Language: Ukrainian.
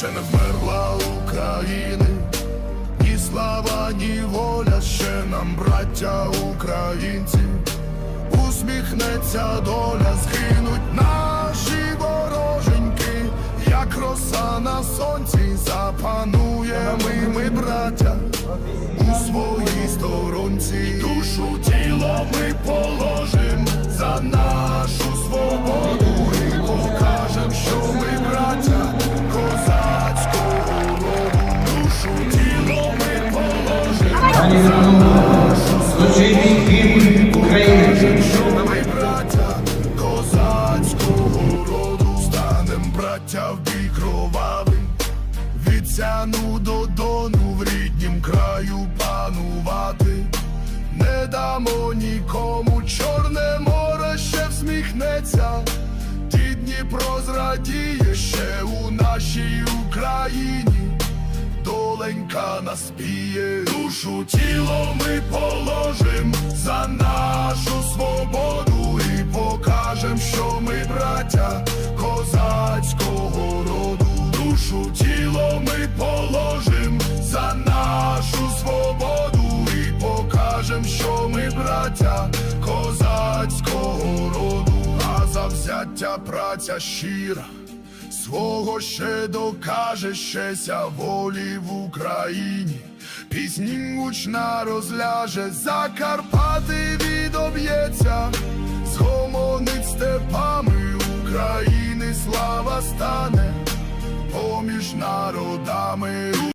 ще не вмерла України, ні слава, ні воля, ще нам, браття українці, усміхнеться доля, згинуть наші вороженьки, як роса на сонці, запанує ми, ми, браття, у своїй сторонці, душу тіло ми положим звучить гімн України. Що браття козацького роду станем браття в бій кровавий від сяну в ріднім краю панувати. Не дамо нікому чорне море ще всміхнеться, ті Дніпро зрадіє ще у нашій Україні. Доленька наспіє, душу тіло ми положим за нашу свободу і покажем, що ми браття козацького роду. Душу тіло ми положим за нашу свободу і покажем, що ми браття козацького роду, а завзяття праця щира. Свого ще докаже щеся волі в Україні, пісні гучна розляже, Закарпати відоб'ється, згомонить степами України слава стане поміж народами.